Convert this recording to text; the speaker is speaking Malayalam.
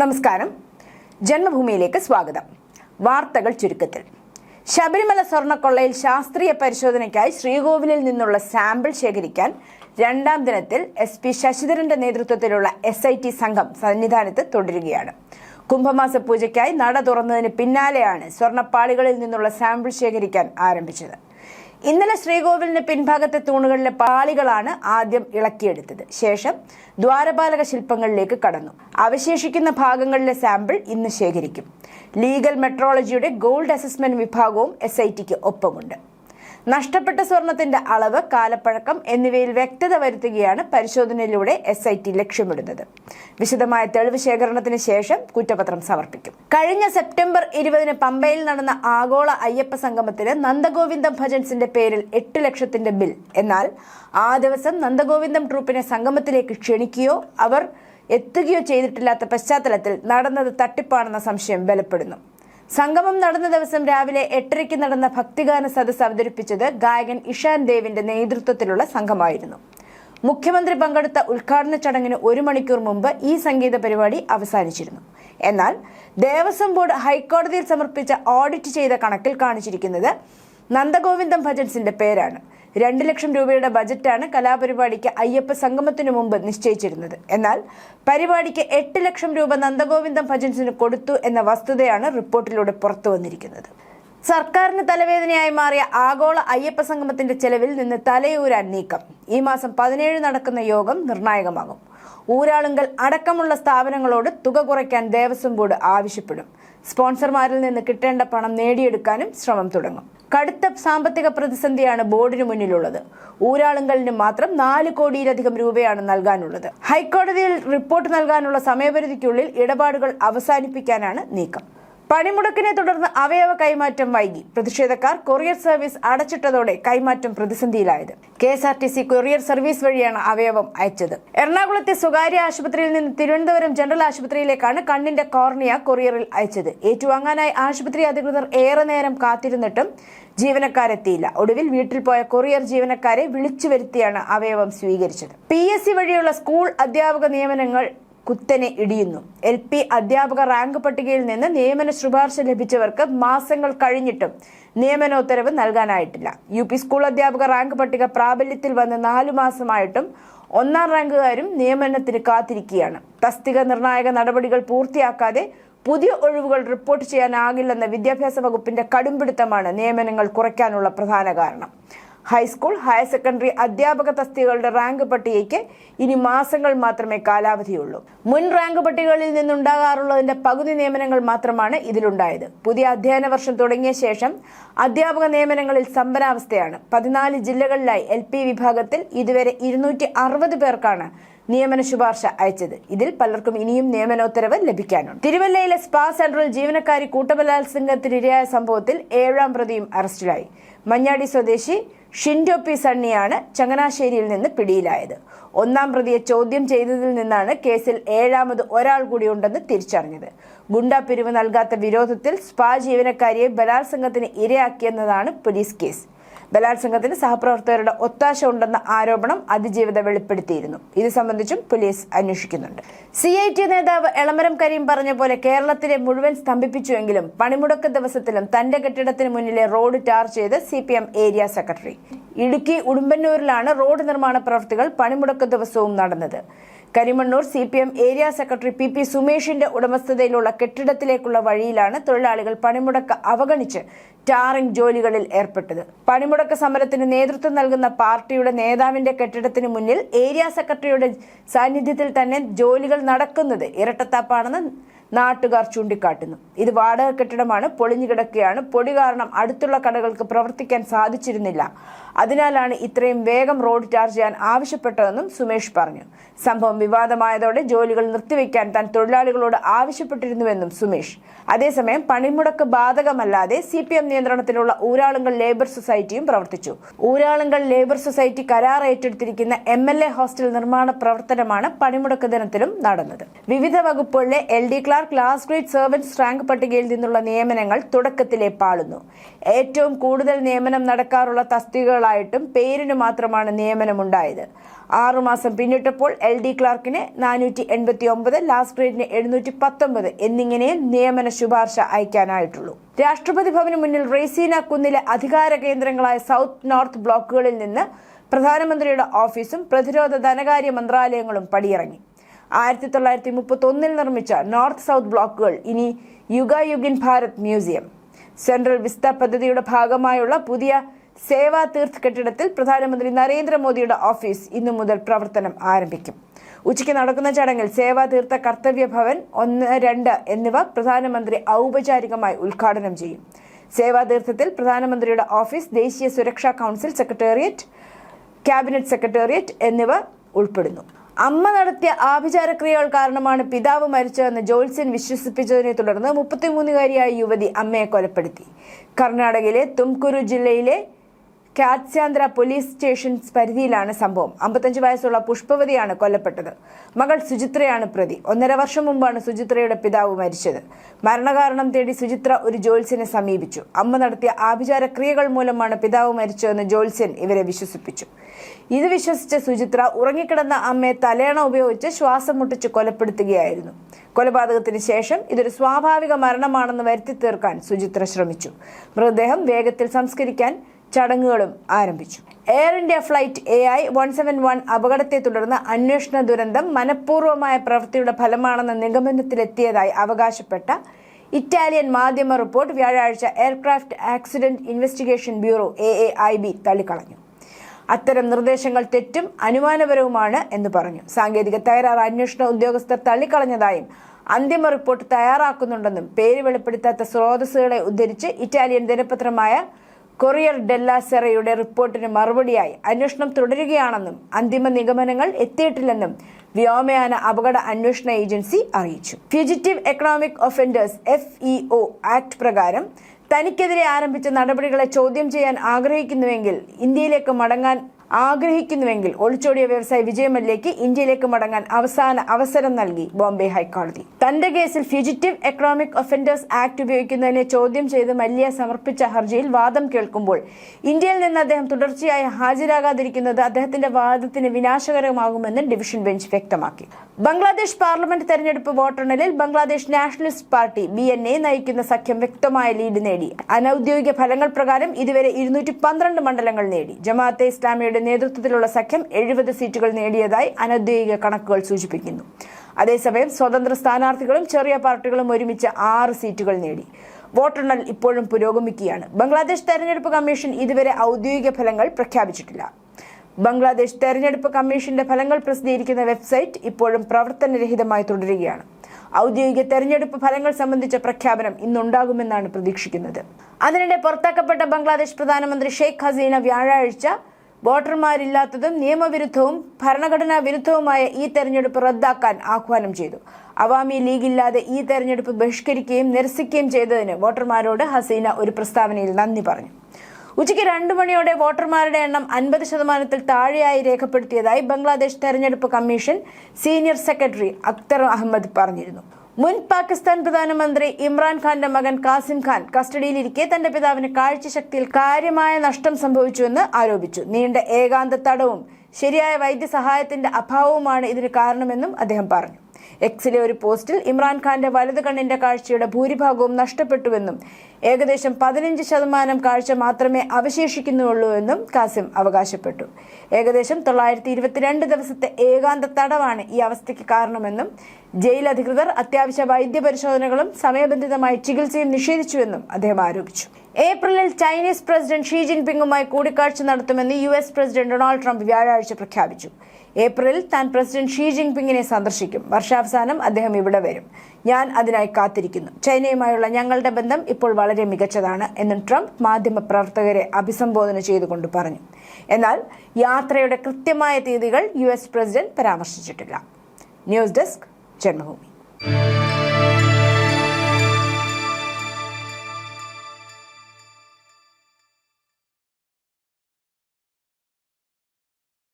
നമസ്കാരം. ജന്മഭൂമിയിലേക്ക് സ്വാഗതം. വാർത്തകൾ ചുരുക്കത്തിൽ. ശബരിമല സ്വർണക്കൊള്ളയിൽ ശാസ്ത്രീയ പരിശോധനയ്ക്കായി ശ്രീകോവിലിൽ നിന്നുള്ള സാമ്പിൾ ശേഖരിക്കാൻ രണ്ടാം ദിനത്തിൽ എസ് പി ശശിധരന്റെ നേതൃത്വത്തിലുള്ള എസ് ഐ ടി സംഘം സന്നിധാനത്ത് തുടരുകയാണ്. കുംഭമാസ പൂജയ്ക്കായി നട തുറന്നതിന് പിന്നാലെയാണ് സ്വർണപ്പാളികളിൽ നിന്നുള്ള സാമ്പിൾ ശേഖരിക്കാൻ ആരംഭിച്ചത്. ഇന്നലെ ശ്രീകോവിലിന് പിൻഭാഗത്തെ തൂണുകളിലെ പാളികളാണ് ആദ്യം ഇളക്കിയെടുത്തത്. ശേഷം ദ്വാരപാലക ശില്പങ്ങളിലേക്ക് കടന്നു. അവശേഷിക്കുന്ന ഭാഗങ്ങളിലെ സാമ്പിൾ ഇന്ന് ശേഖരിക്കും. ലീഗൽ മെട്രോളജിയുടെ ഗോൾഡ് അസസ്മെന്റ് വിഭാഗവും എസ് ഐ ടിക്ക് ഒപ്പമുണ്ട്. നഷ്ടപ്പെട്ട സ്വർണത്തിന്റെ അളവ് കാലപ്പഴക്കം എന്നിവയിൽ വ്യക്തത വരുത്തുകയാണ് പരിശോധനയിലൂടെ എസ് ഐ ടി ലക്ഷ്യമിടുന്നത്. വിശദമായ തെളിവ് ശേഖരണത്തിന് ശേഷം കുറ്റപത്രം സമർപ്പിക്കും. കഴിഞ്ഞ സെപ്റ്റംബർ ഇരുപതിന് പമ്പയിൽ നടന്ന ആഗോള അയ്യപ്പ സംഗമത്തിന് നന്ദഗോവിന്ദം ഭജൻസിന്റെ പേരിൽ എട്ട് ലക്ഷത്തിന്റെ ബിൽ. എന്നാൽ ആ ദിവസം നന്ദഗോവിന്ദം ട്രൂപ്പിനെ സംഗമത്തിലേക്ക് ക്ഷണിക്കുകയോ അവർ എത്തുകയോ ചെയ്തിട്ടില്ലാത്ത പശ്ചാത്തലത്തിൽ നടന്നത് തട്ടിപ്പാണെന്ന സംശയം ബലപ്പെടുന്നു സംഗമം നടന്ന ദിവസം രാവിലെ എട്ടരയ്ക്ക് നടന്ന ഭക്തിഗാന സദസ് അവതരിപ്പിച്ചത് ഗായകൻ ഇഷാൻ ദേവിന്റെ നേതൃത്വത്തിലുള്ള സംഘമായിരുന്നു. മുഖ്യമന്ത്രി പങ്കെടുത്ത ഉദ്ഘാടന ചടങ്ങിന് ഒരു മണിക്കൂർ മുമ്പ് ഈ സംഗീത പരിപാടി അവസാനിച്ചിരുന്നു. എന്നാൽ ദേവസ്വം ബോർഡ് ഹൈക്കോടതിയിൽ സമർപ്പിച്ച ഓഡിറ്റ് ചെയ്ത കണക്കിൽ കാണിച്ചിരിക്കുന്നത് നന്ദഗോവിന്ദം ഭജൻസിന്റെ പേരാണ്. രണ്ട് ലക്ഷം രൂപയുടെ ബജറ്റാണ് കലാപരിപാടിക്ക് അയ്യപ്പ സംഗമത്തിനു മുമ്പ് നിശ്ചയിച്ചിരുന്നത്. എന്നാൽ പരിപാടിക്ക് എട്ട് ലക്ഷം രൂപ നന്ദഗോവിന്ദം ഭജൻസിന് കൊടുത്തു എന്ന വസ്തുതയാണ് റിപ്പോർട്ടിലൂടെ പുറത്തു വന്നിരിക്കുന്നത്. സർക്കാരിന് തലവേദനയായി മാറിയ ആഗോള അയ്യപ്പ സംഗമത്തിന്റെ ചെലവിൽ നിന്ന് തലയൂരാൻ നീക്കം. ഈ മാസം പതിനേഴ് നടക്കുന്ന യോഗം നിർണായകമാകും. ഊരാളുങ്കൽ അടക്കമുള്ള സ്ഥാപനങ്ങളോട് തുക കുറയ്ക്കാൻ ദേവസ്വം ബോർഡ് ആവശ്യപ്പെടും. സ്പോൺസർമാരിൽ നിന്ന് കിട്ടേണ്ട പണം നേടിയെടുക്കാനും ശ്രമം തുടങ്ങും. കടുത്ത സാമ്പത്തിക പ്രതിസന്ധിയാണ് ബോർഡിന് മുന്നിലുള്ളത്. ഊരാളുങ്കലിന് മാത്രം നാല് കോടിയിലധികം രൂപയാണ് നൽകാനുള്ളത്. ഹൈക്കോടതിയിൽ റിപ്പോർട്ട് നൽകാനുള്ള സമയപരിധിക്കുള്ളിൽ ഇടപാടുകൾ അവസാനിപ്പിക്കാനാണ് നീക്കം. പണിമുടക്കിനെ തുടർന്ന് അവയവ കൈമാറ്റം വൈകി. പ്രതിഷേധക്കാർ കൊറിയർ സർവീസ് അടച്ചിട്ടതോടെ കൈമാറ്റം പ്രതിസന്ധിയിലായത്. K S R T C courier service വഴിയാണ് അവയവം അയച്ചത്. എറണാകുളത്തെ സ്വകാര്യ ആശുപത്രിയിൽ നിന്ന് തിരുവനന്തപുരം ജനറൽ ആശുപത്രിയിലേക്കാണ് കണ്ണിന്റെ കോർണിയ കൊറിയറിൽ അയച്ചത്. ഏറ്റുവാങ്ങാനായി ആശുപത്രി അധികൃതർ ഏറെ നേരം കാത്തിരുന്നിട്ടും ജീവനക്കാരെത്തിയില്ല. ഒടുവിൽ വീട്ടിൽ പോയ കൊറിയർ ജീവനക്കാരെ വിളിച്ചു വരുത്തിയാണ് അവയവം സ്വീകരിച്ചത്. പി എസ് സി വഴിയുള്ള സ്കൂൾ അധ്യാപക നിയമനങ്ങൾ കുത്തനെ ഇടിയുന്നു. എൽ പി അധ്യാപക റാങ്ക് പട്ടികയിൽ നിന്ന് നിയമന ശുപാർശ ലഭിച്ചവർക്ക് മാസങ്ങൾ കഴിഞ്ഞിട്ടും നിയമനോത്തരവ് നൽകാനായിട്ടില്ല. യു പി സ്കൂൾ അധ്യാപക റാങ്ക് പട്ടിക പ്രാബല്യത്തിൽ വന്ന് നാലു മാസമായിട്ടും ഒന്നാം റാങ്കുകാരും നിയമനത്തിന് കാത്തിരിക്കുകയാണ്. തസ്തിക നിർണായക നടപടികൾ പൂർത്തിയാക്കാതെ പുതിയ ഒഴിവുകൾ റിപ്പോർട്ട് ചെയ്യാനാകില്ലെന്ന വിദ്യാഭ്യാസ വകുപ്പിന്റെ കടുംപിടുത്തമാണ് നിയമനങ്ങൾ കുറയ്ക്കാനുള്ള പ്രധാന കാരണം. ഹൈസ്കൂൾ ഹയർ സെക്കൻഡറി അധ്യാപക തസ്തികകളുടെ റാങ്ക് പട്ടികയ്ക്ക് ഇനി മാസങ്ങൾ മാത്രമേ കാലാവധിയുള്ളൂ. മുൻ റാങ്ക് പട്ടികകളിൽ നിന്നുണ്ടാകാറുള്ളതിന്റെ പകുതി നിയമനങ്ങൾ മാത്രമാണ് ഇതിലുണ്ടായത്. പുതിയ അധ്യയന വർഷം തുടങ്ങിയ ശേഷം അധ്യാപക നിയമനങ്ങളിൽ സമ്പരാവസ്ഥയാണ്. പതിനാല് ജില്ലകളിലായി എൽ വിഭാഗത്തിൽ ഇതുവരെ ഇരുന്നൂറ്റി പേർക്കാണ് നിയമന ശുപാർശ അയച്ചത്. ഇതിൽ പലർക്കും ഇനിയും നിയമനോത്തരവ് ലഭിക്കാനുണ്ട്. തിരുവല്ലയിലെ സ്പാ സെൻട്രൽ ജീവനക്കാരി കൂട്ടബലാത്സംഗത്തിനിരയായ സംഭവത്തിൽ ഏഴാം പ്രതിയും അറസ്റ്റിലായി. മഞ്ഞാടി സ്വദേശി ഷിൻഡോ പി സണ്ണിയാണ് ചങ്ങനാശ്ശേരിയിൽ നിന്ന് പിടിയിലായത്. ഒന്നാം പ്രതിയെ ചോദ്യം ചെയ്തതിൽ നിന്നാണ് കേസിൽ ഏഴാമത് ഒരാൾ കൂടിയുണ്ടെന്ന് തിരിച്ചറിഞ്ഞത്. ഗുണ്ടാ പിരിവ് നൽകാത്ത വിരോധത്തിൽ സ്പാ ജീവനക്കാരിയെ ബലാത്സംഗത്തിന് ഇരയാക്കിയെന്നതാണ് പോലീസ് കേസ്. ബലാത്സംഗത്തിന് സഹപ്രവർത്തകരുടെ ഒത്താശ ഉണ്ടെന്ന ആരോപണം അതിജീവിത വെളിപ്പെടുത്തിയിരുന്നു. ഇത് സംബന്ധിച്ചും പോലീസ് അന്വേഷിക്കുന്നുണ്ട്. സി ഐ ടി നേതാവ് എളമരം കരീം പറഞ്ഞ പോലെ കേരളത്തിലെ മുഴുവൻ സ്തംഭിപ്പിച്ചുവെങ്കിലും പണിമുടക്ക് ദിവസത്തിലും തന്റെ കെട്ടിടത്തിന് മുന്നിലെ റോഡ് ടാർ ചെയ്ത് സി ഏരിയ സെക്രട്ടറി. ഇടുക്കി ഉടുമ്പന്നൂരിലാണ് റോഡ് നിർമ്മാണ പ്രവൃത്തികൾ പണിമുടക്ക് ദിവസവും നടന്നത്. Karimannoor C P M area secretary P P സുമേഷിന്റെ ഉടമസ്ഥതയിലുള്ള കെട്ടിടത്തിലേക്കുള്ള വഴിയിലാണ് തൊഴിലാളികൾ പണിമുടക്ക് അവഗണിച്ച് ടാറിംഗ് ജോലികളിൽ ഏർപ്പെട്ടത്. പണിമുടക്ക് സമരത്തിന് നേതൃത്വം നൽകുന്ന പാർട്ടിയുടെ നേതാവിന്റെ കെട്ടിടത്തിന് മുന്നിൽ ഏരിയ സെക്രട്ടറിയുടെ സാന്നിധ്യത്തിൽ തന്നെ ജോലികൾ നടക്കുന്നത് ഇരട്ടത്താപ്പാണെന്ന് നാട്ടുകാർ ചൂണ്ടിക്കാട്ടുന്നു. ഇത് വാടക കെട്ടിടമാണ് പൊളിഞ്ഞു കിടക്കുകയാണ്. പൊടി കാരണം അടുത്തുള്ള കടകൾക്ക് പ്രവർത്തിക്കാൻ സാധിച്ചിരുന്നില്ല. അതിനാലാണ് ഇത്രയും വേഗം റോഡ് ടാർ ചെയ്യാൻ ആവശ്യപ്പെട്ടതെന്നും സുമേഷ് പറഞ്ഞു. സംഭവം വിവാദമായതോടെ ജോലികൾ നിർത്തിവെക്കാൻ താൻ തൊഴിലാളികളോട് ആവശ്യപ്പെട്ടിരുന്നുവെന്നും സുമേഷ്. അതേസമയം പണിമുടക്ക് ബാധകമല്ലാതെ സി പി എം നിയന്ത്രണത്തിലുള്ള ഊരാളുങ്കൽ ലേബർ സൊസൈറ്റിയും പ്രവർത്തിച്ചു. ഊരാളുങ്കൽ ലേബർ സൊസൈറ്റി കരാർ ഏറ്റെടുത്തിരിക്കുന്ന എം എൽ എ ഹോസ്റ്റൽ നിർമ്മാണ പ്രവർത്തനമാണ് പണിമുടക്ക് ദിനത്തിലും നടന്നത്. വിവിധ വകുപ്പുകളിലെ L D clerk last grade servants rank പട്ടികയിൽ നിന്നുള്ള നിയമനങ്ങൾ തുടക്കത്തിലെ പാളുന്നു. ഏറ്റവും കൂടുതൽ നിയമനം നടക്കാറുള്ള തസ്തികകൾ പോസ്റ്റുകളായിട്ടും പേരിന് മാത്രമാണ് നിയമനമുണ്ടായത്. ആറുമാസം പിന്നിട്ടപ്പോൾ എൽ ഡി ക്ലാർക്കിന് നാനൂറ്റി എൺപത്തി ഒമ്പത് ലാസ്റ്റ് ഗ്രേഡിന് എഴുന്നൂറ്റി പത്തൊമ്പത് എന്നിങ്ങനെ നിയമന ശുപാർശ അയക്കാനായിട്ടുള്ളൂ. രാഷ്ട്രപതി ഭവന് മുന്നിൽ റെയ്സീന കുന്നിലെ അധികാര കേന്ദ്രങ്ങളായ സൗത്ത് നോർത്ത് ബ്ലോക്കുകളിൽ നിന്ന് പ്രധാനമന്ത്രിയുടെ ഓഫീസും പ്രതിരോധ ധനകാര്യ മന്ത്രാലയങ്ങളും പടിയിറങ്ങി. ആയിരത്തി തൊള്ളായിരത്തി മുപ്പത്തി ഒന്നിൽ നിർമ്മിച്ച നോർത്ത് സൗത്ത് ബ്ലോക്കുകൾ ഇനി Yugayugin Bharat museum. Central vista പദ്ധതിയുടെ ഭാഗമായുള്ള പുതിയ സേവാ തീർത്ത് കെട്ടിടത്തിൽ പ്രധാനമന്ത്രി നരേന്ദ്രമോദിയുടെ ഓഫീസ് ഇന്നു മുതൽ പ്രവർത്തനം ആരംഭിക്കും. ഉച്ചയ്ക്ക് നടക്കുന്ന ചടങ്ങിൽ സേവാ തീർത്ഥ കർത്തവ്യ ഭവൻ ഒന്ന് രണ്ട് എന്നിവ പ്രധാനമന്ത്രി ഔപചാരികമായി ഉദ്ഘാടനം ചെയ്യും. സേവാ തീർത്ഥത്തിൽ പ്രധാനമന്ത്രിയുടെ ഓഫീസ് ദേശീയ സുരക്ഷാ കൗൺസിൽ സെക്രട്ടേറിയറ്റ് ക്യാബിനറ്റ് സെക്രട്ടേറിയറ്റ് എന്നിവ ഉൾപ്പെടുന്നു. അമ്മ നടത്തിയ ആഭിചാരക്രിയകൾ കാരണമാണ് പിതാവ് മരിച്ചതെന്ന് ജോത്സ്യൻ വിശ്വസിപ്പിച്ചതിനെ തുടർന്ന് മുപ്പത്തിമൂന്നുകാരിയായ യുവതി അമ്മയെ കൊലപ്പെടുത്തി. കർണാടകയിലെ തുംകുരു ജില്ലയിലെ കാത്സ്യാന്ദ്ര പോലീസ് സ്റ്റേഷൻ പരിധിയിലാണ് സംഭവം. അമ്പത്തഞ്ച് വയസ്സുള്ള പുഷ്പവതിയാണ് കൊല്ലപ്പെട്ടത്. മകൾ സുചിത്രയാണ് പ്രതി. ഒന്നര വർഷം മുമ്പാണ് സുചിത്രയുടെ പിതാവ് മരിച്ചത്. മരണകാരണം തേടി സുചിത്ര ഒരു ജോത്സ്യനെ സമീപിച്ചു. അമ്മ നടത്തിയ ആഭിചാര ക്രിയകൾ മൂലമാണ് പിതാവ് മരിച്ചതെന്ന് ജോത്സ്യൻ ഇവരെ വിശ്വസിപ്പിച്ചു. ഇത് വിശ്വസിച്ച സുചിത്ര ഉറങ്ങിക്കിടന്ന അമ്മയെ തലേണ ഉപയോഗിച്ച് ശ്വാസം മുട്ടിച്ച് കൊലപ്പെടുത്തുകയായിരുന്നു. കൊലപാതകത്തിന് ശേഷം ഇതൊരു സ്വാഭാവിക മരണമാണെന്ന് വരുത്തി തീർക്കാൻ സുചിത്ര ശ്രമിച്ചു. മൃതദേഹം വേഗത്തിൽ സംസ്കരിക്കാൻ ചടങ്ങുകളും ആരംഭിച്ചു. Air India flight A I one seven one അപകടത്തെ തുടർന്ന് അന്വേഷണ ദുരന്തം മനഃപൂർവമായ പ്രവൃത്തിയുടെ ഫലമാണെന്ന നിഗമനത്തിലെത്തിയതായി അവകാശപ്പെട്ട ഇറ്റാലിയൻ മാധ്യമ റിപ്പോർട്ട് വ്യാഴാഴ്ച aircraft accident investigation bureau A A I B തള്ളിക്കളഞ്ഞു. അത്തരം നിർദ്ദേശങ്ങൾ തെറ്റും അനുമാനപരവുമാണ് എന്ന് പറഞ്ഞു. സാങ്കേതിക തകരാർ അന്വേഷണ ഉദ്യോഗസ്ഥർ തള്ളിക്കളഞ്ഞതായും അന്തിമ റിപ്പോർട്ട് തയ്യാറാക്കുന്നുണ്ടെന്നും പേര് വെളിപ്പെടുത്താത്ത സ്രോതസ്സുകളെ ഉദ്ധരിച്ച് ഇറ്റാലിയൻ ദിനപത്രമായ കൊറിയർ ഡെല്ലാസെറയുടെ റിപ്പോർട്ടിന് മറുപടിയായി അന്വേഷണം തുടരുകയാണെന്നും അന്തിമ നിഗമനങ്ങൾ എത്തിയിട്ടില്ലെന്നും വ്യോമയാന അപകട അന്വേഷണ ഏജൻസി അറിയിച്ചു. Fugitive economic offenders F E O act പ്രകാരം തനിക്കെതിരെ ആരംഭിച്ച നടപടികളെ ചോദ്യം ചെയ്യാൻ ആഗ്രഹിക്കുന്നുവെങ്കിൽ ഇന്ത്യയിലേക്ക് മടങ്ങാൻ ആഗ്രഹിക്കുന്നുവെങ്കിൽ ഒളിച്ചോടിയ വ്യവസായി വിജയമല്ലേക്ക് ഇന്ത്യയിലേക്ക് മടങ്ങാൻ അവസാന അവസരം നൽകി ബോംബെ ഹൈക്കോടതി. തന്റെ കേസിൽ ഫ്യൂജിറ്റീവ് എക്കണോമിക് ഒഫൻഡേഴ്സ് ആക്ട് ഉപയോഗിക്കുന്നതിനെ ചോദ്യം ചെയ്ത് മല്യ സമർപ്പിച്ച ഹർജിയിൽ വാദം കേൾക്കുമ്പോൾ ഇന്ത്യയിൽ നിന്ന് അദ്ദേഹം തുടർച്ചയായി ഹാജരാകാതിരിക്കുന്നത് അദ്ദേഹത്തിന്റെ വാദത്തിന് വിനാശകരമാകുമെന്ന് ഡിവിഷൻ ബെഞ്ച് വ്യക്തമാക്കി. ബംഗ്ലാദേശ് പാർലമെന്റ് തെരഞ്ഞെടുപ്പ് വോട്ടെണ്ണലിൽ Bangladesh nationalist party B N A നയിക്കുന്ന സഖ്യം വ്യക്തമായ ലീഡ് നേടി. അനൌദ്യോഗിക ഫലങ്ങൾ പ്രകാരം ഇതുവരെ ഇരുന്നൂറ്റി പന്ത്രണ്ട് മണ്ഡലങ്ങൾ നേടി. ജമാഅത്തെ ഇസ്ലാമിയുടെ നേതൃത്വത്തിലുള്ള സഖ്യം എഴുപത് സീറ്റുകൾ നേടിയതായി അനൌദ്യോഗിക കണക്കുകൾ സൂചിപ്പിക്കുന്നു. അതേസമയം സ്വതന്ത്ര സ്ഥാനാർത്ഥികളും ചെറിയ പാർട്ടികളും ഒരുമിച്ച് ആറ് സീറ്റുകൾ നേടി. വോട്ടെണ്ണൽ ഇപ്പോഴും പുരോഗമിക്കുകയാണ്. ബംഗ്ലാദേശ് തെരഞ്ഞെടുപ്പ് കമ്മീഷൻ ഇതുവരെ ഔദ്യോഗിക ഫലങ്ങൾ പ്രഖ്യാപിച്ചിട്ടില്ല. ബംഗ്ലാദേശ് തെരഞ്ഞെടുപ്പ് കമ്മീഷന്റെ ഫലങ്ങൾ പ്രസിദ്ധീകരിക്കുന്ന വെബ്സൈറ്റ് ഇപ്പോഴും പ്രവർത്തനരഹിതമായി തുടരുകയാണ്. ഔദ്യോഗിക തെരഞ്ഞെടുപ്പ് ഫലങ്ങൾ സംബന്ധിച്ച പ്രഖ്യാപനം ഇന്നുണ്ടാകുമെന്നാണ് പ്രതീക്ഷിക്കുന്നത്. അതിനിടെ പുറത്താക്കപ്പെട്ട ബംഗ്ലാദേശ് പ്രധാനമന്ത്രി ഷെയ്ഖ് ഹസീന വ്യാഴാഴ്ച വോട്ടർമാരില്ലാത്തതും നിയമവിരുദ്ധവും ഭരണഘടനാ വിരുദ്ധവുമായ ഈ തെരഞ്ഞെടുപ്പ് റദ്ദാക്കാൻ ആഹ്വാനം ചെയ്തു. അവാമി ലീഗ് ഇല്ലാതെ ഈ തെരഞ്ഞെടുപ്പ് ബഹിഷ്കരിക്കുകയും നിരസിക്കുകയും ചെയ്തതിന് വോട്ടർമാരോട് ഹസീന ഒരു പ്രസ്താവനയിൽ നന്ദി പറഞ്ഞു. ഉച്ചയ്ക്ക് രണ്ടു മണിയോടെ വോട്ടർമാരുടെ എണ്ണം അൻപത് ശതമാനത്തിൽ താഴെയായി രേഖപ്പെടുത്തിയതായി ബംഗ്ലാദേശ് തെരഞ്ഞെടുപ്പ് commission senior secretary Akhtar Ahmed പറഞ്ഞിരുന്നു. മുൻ പാകിസ്ഥാൻ പ്രധാനമന്ത്രി ഇമ്രാൻഖാന്റെ മകൻ കാസിം ഖാൻ കസ്റ്റഡിയിലിരിക്കെ തന്റെ പിതാവിന് കാഴ്ചശക്തിയിൽ കാര്യമായ നഷ്ടം സംഭവിച്ചുവെന്ന് ആരോപിച്ചു. നീണ്ട ഏകാന്ത തടവും ശരിയായ വൈദ്യസഹായത്തിന്റെ അഭാവവുമാണ് ഇതിന് കാരണമെന്നും അദ്ദേഹം പറഞ്ഞു. എക്സിലെ ഒരു പോസ്റ്റിൽ ഇമ്രാൻഖാന്റെ വലത് കണ്ണിന്റെ കാഴ്ചയുടെ ഭൂരിഭാഗവും നഷ്ടപ്പെട്ടുവെന്നും ഏകദേശം പതിനഞ്ച് ശതമാനം കാഴ്ച മാത്രമേ അവശേഷിക്കുന്നുള്ളൂ എന്നും കാസിം അവകാശപ്പെട്ടു. ഏകദേശം തൊള്ളായിരത്തി ഇരുപത്തിരണ്ട് ദിവസത്തെ ഏകാന്ത തടവാണ് ഈ അവസ്ഥയ്ക്ക് കാരണമെന്നും ജയിൽ അധികൃതർ അത്യാവശ്യ വൈദ്യപരിശോധനകളും സമയബന്ധിതമായി ചികിത്സയും നിഷേധിച്ചുവെന്നും അദ്ദേഹം ആരോപിച്ചു. ഏപ്രിലിൽ ചൈനീസ് പ്രസിഡന്റ് ഷീ ജിൻപിങ്ങുമായി കൂടിക്കാഴ്ച നടത്തുമെന്ന് U S president Donald Trump വ്യാഴാഴ്ച പ്രഖ്യാപിച്ചു. ഏപ്രിലിൽ താൻ പ്രസിഡന്റ് ഷീ ജിൻപിങ്ങിനെ സന്ദർശിക്കും. വർഷാവസാനം അദ്ദേഹം ഇവിടെ വരും. ഞാൻ അതിനായി കാത്തിരിക്കുന്നു. ചൈനയുമായുള്ള ഞങ്ങളുടെ ബന്ധം ഇപ്പോൾ വളരെ മികച്ചതാണ് എന്നും ട്രംപ് മാധ്യമപ്രവർത്തകരെ അഭിസംബോധന ചെയ്തുകൊണ്ട് പറഞ്ഞു. എന്നാൽ യാത്രയുടെ കൃത്യമായ തീയതികൾ യു പ്രസിഡന്റ് പരാമർശിച്ചിട്ടില്ല. News desk Janmabhumi